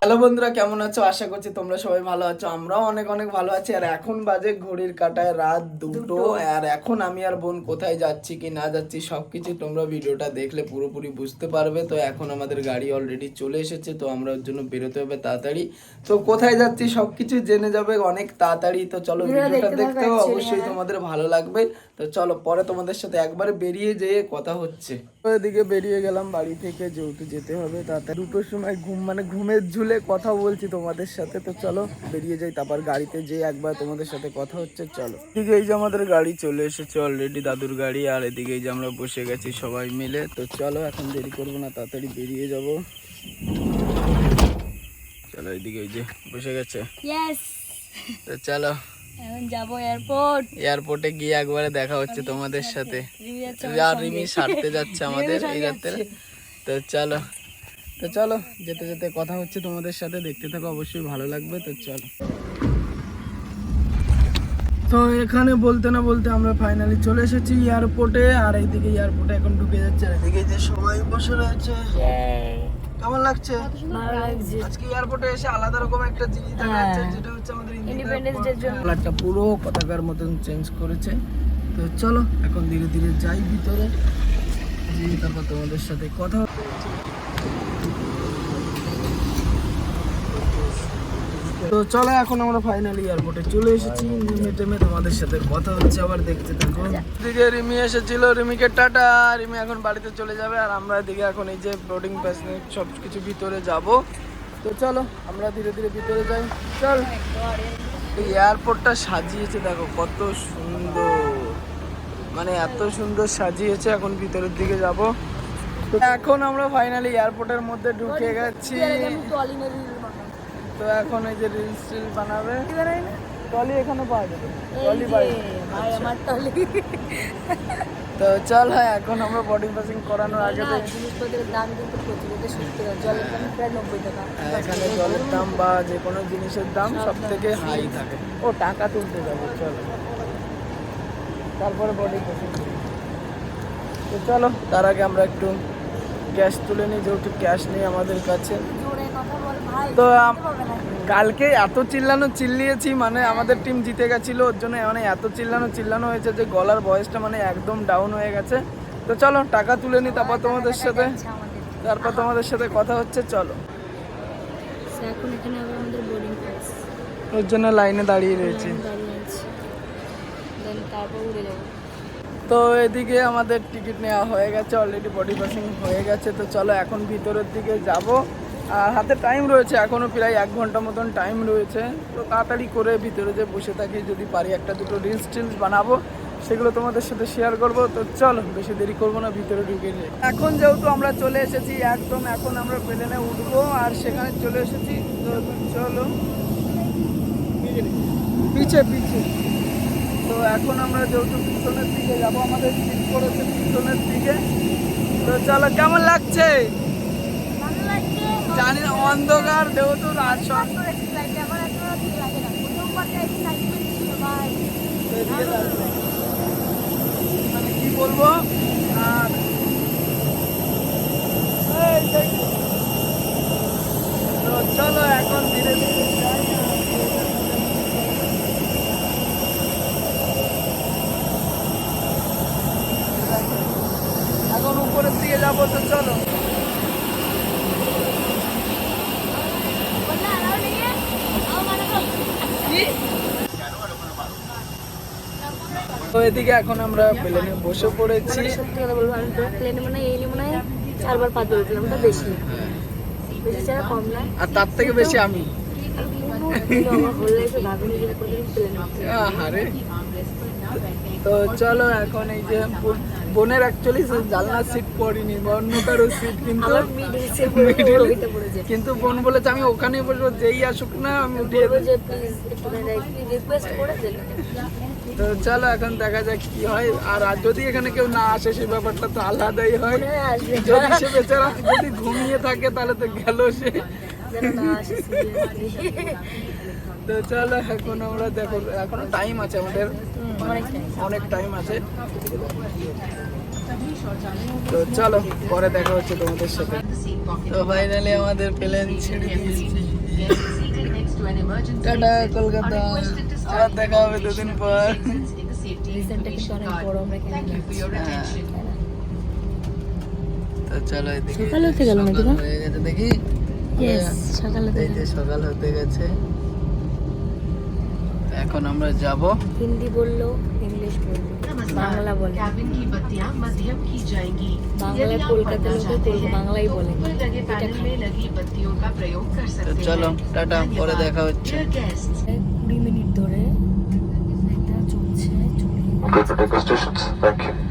Hello বন্ধুরা কেমন আছো? আশা করছি তোমরা সবাই ভালো আছো আমরাও অনেক অনেক ভালো আছি। আর এখন বাজে ঘড়ির কাটায় রাত দুটো। আর এখন আমি আর বোন কোথায় যাচ্ছি কি না যাচ্ছি সবকিছু তোমরা ভিডিওটা দেখলে পুরোপুরি বুঝতে পারবে। তো এখন আমাদের গাড়ি অলরেডি চলে এসেছে তো আমরা ওর জন্য বেরোতে হবে তাড়াতাড়ি। তো কোথায় যাচ্ছি সবকিছু জেনে যাবে অনেক তাড়াতাড়ি। তো চলো ভিডিওটা দেখতে অবশ্যই হ্যাঁ। তোমাদের ভালো লাগবে। তো চলো পরে তোমাদের সাথে একবার বেরিয়ে যেয়ে কথা হচ্ছে। এদিকে বেরিয়ে গেলাম বাড়ি থেকে যেহেতু যেতে হবে তাড়াতাড়ি দুটোর সময় ঘুম মানে ঘুমের ঝুলে কথা বলছি তোমাদের সাথে। তো চলো বেরিয়ে যাই তারপর গাড়িতে যেয়ে একবার তোমাদের সাথে কথা হচ্ছে চলো। ঠিক এই যে আমাদের গাড়ি চলে এসেছে অলরেডি দাদুর গাড়ি আর এদিকে এই যে আমরা বসে গেছি সবাই মিলে। তো চলো এখন দেরি করব না তাড়াতাড়ি বেরিয়ে যাব। চলো এদিকে এই যে বসে গেছে। তো চলো এখন যাব এয়ারপোর্ট এয়ারপোর্টে গিয়ে একবারে দেখা হচ্ছে তোমাদের সাথে। রিমি আর রিমি সারতে যাচ্ছে আমাদের এই রাত্রে। তো চলো তো চলো যেতে যেতে কথা হচ্ছে তোমাদের সাথে। দেখতে থাকো অবশ্যই ভালো লাগবে তো চলো। তো এখানে বলতে না বলতে আমরা ফাইনালি চলে এসেছি এয়ারপোর্টে আর এইদিকে এয়ারপোর্টে এখন ঢুকে যাচ্ছে আর এদিকে যে সবাই বসে রয়েছে। কেমন লাগছে? আজকে এয়ারপোর্টে এসে আলাদা রকম একটা জিনিস দেখা যাচ্ছে যেটা হচ্ছে আমাদের ইন্ডিপেন্ডেন্স ডে জন্য। কালারটা পুরো পতাকার মতন চেঞ্জ করেছে। তো চলো এখন ধীরে ধীরে যাই ভিতরে। তারপর তোমাদের সাথে কথা হবে। তো চলো এখন আমরা ফাইনালি এয়ারপোর্টে চলে এসেছি। নেমে টেমে তোমাদের সাথে কথা হচ্ছে আবার দেখতে থাকো। দিকে রিমি এসেছিল রিমিকে টাটা। রিমি এখন বাড়িতে চলে যাবে আর আমরা এদিকে এখন এই যে বোর্ডিং পাস নিয়ে সব কিছু ভিতরে যাব। তো চলো আমরা ধীরে ধীরে ভিতরে যাই। চল। এই এয়ারপোর্টটা সাজিয়েছে দেখো কত সুন্দর। মানে এত সুন্দর সাজিয়েছে এখন ভিতরের দিকে যাব। তো এখন আমরা ফাইনালি এয়ারপোর্টের মধ্যে ঢুকে গেছি। তো এখন এই যে রিলস টিল বানাবে। টলি এখানে পাওয়া যাবে। টলি বাড়ি। ভাই আমার টলি তো চল হ্যাঁ এখন আমরা বডি পাসিং করানোর আগে তো জিনিসপত্রের দাম কিন্তু প্রচুর এটা সত্যি জলের দাম প্রায় নব্বই টাকা। হ্যাঁ, এখানে জলের দাম বা যে কোনো জিনিসের দাম সব থেকে হাই থাকে। ও টাকা তুলতে যাব চলো। তারপরে বডি পাসিং তো চলো তার আগে আমরা একটু ক্যাশ তুলে নিই যেহেতু ক্যাশ নেই আমাদের কাছে। তো। কালকে এত চিল্লানো চিল্লিয়েছি মানে আমাদের টিম জিতে গেছিল ওর জন্য মানে এত চিল্লানো চিল্লানো হয়েছে যে গলার বয়সটা মানে একদম ডাউন হয়ে গেছে। তো চলো টাকা তুলে নি তারপর তোমাদের সাথে। তারপর তোমাদের সাথে কথা হচ্ছে চলো। ওর জন্য লাইনে দাঁড়িয়ে রয়েছে। উড়ে যাব। তো এদিকে আমাদের টিকিট নেওয়া হয়ে গেছে অলরেডি বডি পাসিং হয়ে গেছে। তো চলো এখন ভিতরের দিকে যাব। আর হাতে টাইম রয়েছে এখনও প্রায় এক ঘণ্টা মতন টাইম রয়েছে। তো তাড়াতাড়ি করে ভিতরে যে বসে থাকি, যদি পারি একটা দুটো রিলস টিলস বানাবো, সেগুলো তোমাদের সাথে শেয়ার করব। তো চলো, বেশি দেরি করব না, ভিতরে ঢুকে যাই। এখন যেহেতু আমরা চলে এসেছি, একদম এখন আমরা প্লেনে উঠবো, আর সেখানে চলে এসেছি। তো চলো। পিছে পিছে। তো এখন আমরা যেহেতু পিছনের দিকে যাব, আমাদের সিট করেছে পিছনের দিকে। তো চলো, কেমন লাগছে? জানি না অন্ধকার যেহেতু রাত সব। মানে কি বলব? আর তো চলো এখন ধীরে ধীরে এখন উপরের দিকে যাব তো চলো বললে আলাও নেই আও মানে তো এদিকে এখন আমরা প্লেনে বসে পড়েছি। সত্যি কথা বলব আমি তো প্লেনে মনে এই নিয়ে মনে হয় চারবার পাঁচ দৌড়েছিলাম ওটা বেশি। বেশি ছাড়া কম না। আর তার থেকে বেশি আমি। তো চলো এখন এই যে বোনের অ্যাকচুয়ালি জানলার সিট পড়িনি বা অন্য কারও সিট কিন্তু কিন্তু বোন বলেছে আমি ওখানেই বসবো যেই আসুক না আমি উঠিয়ে তো চলো এখন দেখা যাক কি হয়। আর যদি এখানে কেউ না আসে সেই ব্যাপারটা তো আলাদাই হয়। যদি সে বেচারা যদি ঘুমিয়ে থাকে তাহলে তো গেল সে। তো চলো এখন আমরা দেখো এখনও টাইম আছে আমাদের। অনেক অনেক টাইম আছে। তো চলো পরে দেখা হচ্ছে তোমাদের সাথে। তো ফাইনালি আমাদের প্লেন ছেড়ে দিয়েছি। টাটা কলকাতা। আবার দেখা হবে দুদিন পর রিসেন্টটা কিন্তু অনেক বড় আমরা এখানে হ্যাঁ। তো চলো এদিকে সকাল হতে গেল নাকি না? সকাল হয়ে গেছে দেখি ইয়েস সকালে এই যে সকাল হতে গেছে এখন আমরা যাব হিন্দি বললো ইংলিশ বললো বাংলা বলে कैबिन की बत्तियां मध्यम की जाएंगी বাংলায় কলকাতা লোকে কল- বাংলাই বলে ऊपर लगे पैनल में लगी बत्तियों का प्रयोग कर তো सकते চলো हैं টাটা পরে দেখা হচ্ছে good for big stations. Thank you.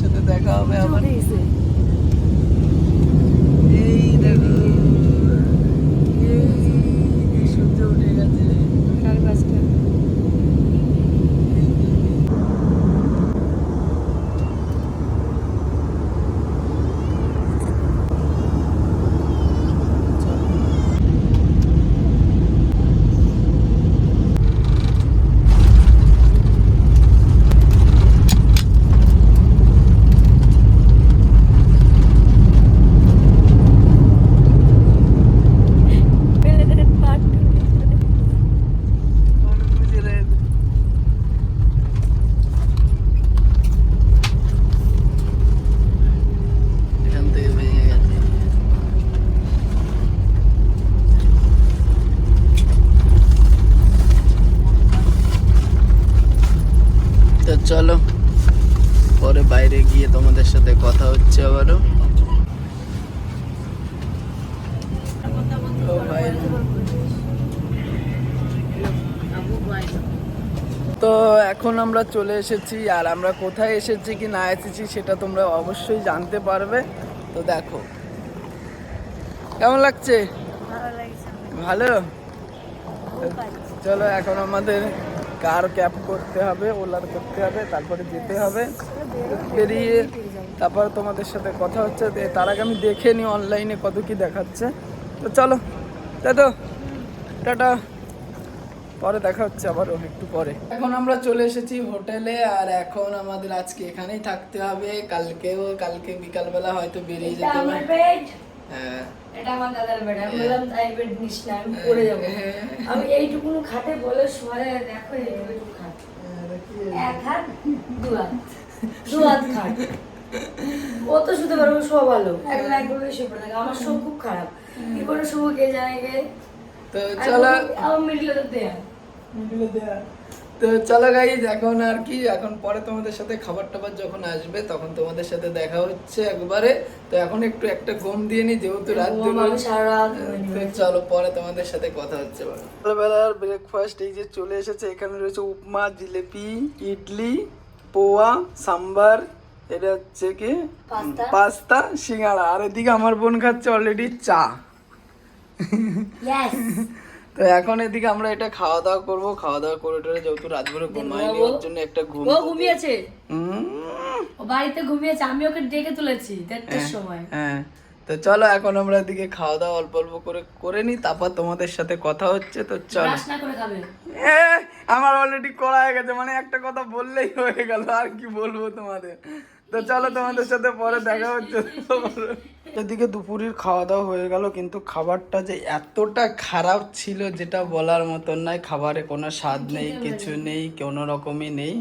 সাথে দেখা হবে আবার এই দেখো এই সূর্য উঠে গেছে কোন খুঁজে রে এখান থেকে ভেঙে গেছে তো চলো। পরে বাইরে গিয়ে তোমাদের সাথে কথা হচ্ছে আবারও। তো তো এখন আমরা চলে এসেছি আর আমরা কোথায় এসেছি কি না এসেছি সেটা তোমরা অবশ্যই জানতে পারবে। তো দেখো। কেমন লাগছে? ভালো। চলো এখন আমাদের কার ক্যাব করতে হবে ওলার করতে হবে তারপরে যেতে হবে বেরিয়ে তারপর তোমাদের সাথে কথা হচ্ছে। তার আগে আমি দেখে নিই অনলাইনে কত কি দেখাচ্ছে। তো চলো তাই তো টাটা। পরে দেখা হচ্ছে আবারও একটু পরে। এখন আমরা চলে এসেছি হোটেলে আর এখন আমাদের আজকে এখানেই থাকতে হবে। কালকেও কালকে বিকালবেলা হয়তো বেরিয়ে যেতে হবে এটা আমার দাদার বেড আমি বললাম তাই বেড নিস না আমি পড়ে যাব। আমি এইটুকুনো খাটে বলে সরে দেখো এইটুকু খাট। এক হাত দু হাত। দু হাত খাট। ও তো শুতে পারব শোয়া ভালো। একদম একবার শুয়ে পড়ে থাকে। আমার শো খুব খারাপ। কি করে শুভ কে জানে গে? তো চলো। আমার মিডলে তো দেয়া। তো চলো গাইজ এখন আর কি এখন পরে তোমাদের সাথে খাবার টাবার যখন আসবে তখন তোমাদের সাথে দেখা হচ্ছে একবারে তো এখন একটু একটা ঘুম দিয়ে নি যেহেতু রাত চলো পরে তোমাদের সাথে কথা হচ্ছে। সকালবেলার ব্রেকফাস্ট এই যে চলে এসেছে এখানে রয়েছে উপমা জিলেপি ইডলি পোয়া সাম্বার এটা হচ্ছে কি পাস্তা। পাস্তা সিঙ্গাড়া আর এদিকে আমার বোন খাচ্ছে অলরেডি চা! তো এখন এদিকে আমরা এটা খাওয়া দাওয়া করব। খাওয়া দাওয়া করে টোরে যেহেতু রাত ভরে ঘুমাইনি। ওর জন্য একটা ঘুম ও ঘুমিয়েছে? ও বাড়িতে ঘুমিয়েছে আমি ওকে ডেকে তুলেছি দেড়টার সময়। হ্যাঁ। তো চলো এখন আমরা এদিকে খাওয়া দাওয়া অল্প অল্প করে করে নিই তারপর তোমাদের সাথে কথা হচ্ছে তো চলো। না আমার অলরেডি করা হয়ে গেছে মানে একটা কথা বললেই হয়ে গেল আর কি বলব তোমাদের? তো চলো তোমাদের সাথে পরে দেখা হচ্ছে এদিকে দুপুরের খাওয়া দাওয়া হয়ে গেল কিন্তু খাবারটা যে এতটা খারাপ ছিল যেটা বলার মতন নয় খাবারে কোনো স্বাদ নেই কিছু নেই কোনো রকমই নেই।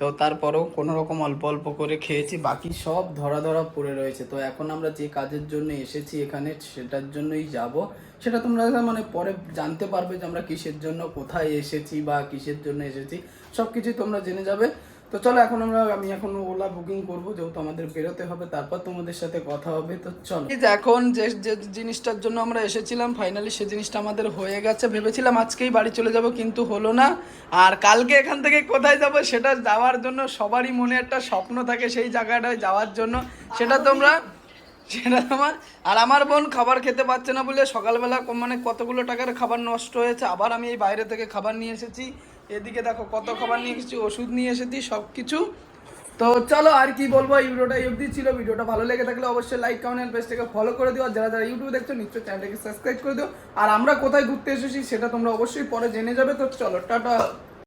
তো তারপরেও কোনো রকম অল্প অল্প করে খেয়েছি বাকি সব ধরা ধরা পড়ে রয়েছে। তো এখন আমরা যে কাজের জন্য এসেছি এখানে সেটার জন্যই যাব। সেটা তোমরা মানে পরে জানতে পারবে যে আমরা কিসের জন্য কোথায় এসেছি বা কিসের জন্য এসেছি। সব কিছুই তোমরা জেনে যাবে। তো চলো এখন আমরা, আমি এখন ওলা বুকিং করব, যেহেতু আমাদের বেরোতে হবে, তারপর তোমাদের সাথে কথা হবে, তো চলো। এখন যে যে জিনিসটার জন্য আমরা এসেছিলাম ফাইনালি সে জিনিসটা আমাদের হয়ে গেছে। ভেবেছিলাম আজকেই বাড়ি চলে যাব, কিন্তু হলো না। আর কালকে এখান থেকে কোথায় যাব, সেটা যাওয়ার জন্য সবারই মনে একটা স্বপ্ন থাকে সেই জায়গাটায় যাওয়ার জন্য। সেটা তোমরা, সেটা তোমার, আর আমার বোন খাবার খেতে পারছে না বলে সকালবেলা মানে কতগুলো টাকার খাবার নষ্ট হয়েছে, আবার আমি এই বাইরে থেকে খাবার নিয়ে এসেছি। এদিকে দেখো কত খাবার নিয়ে এসেছি, ওষুধ নিয়ে এসেছি সব কিছু তো চলো আর কি বলব, এই অবধি ছিল। ভিডিওটা ভালো লেগে থাকলে অবশ্যই লাইক কমেন্ট পেজটাকে ফলো করে দিও। আর যারা যারা ইউটিউবে দেখছ, নিশ্চয়ই চ্যানেলটাকে সাবস্ক্রাইব করে দিও। আর আমরা কোথায় ঘুরতে এসেছি, সেটা তোমরা অবশ্যই পরে জেনে যাবে। তো চলো, টাটা।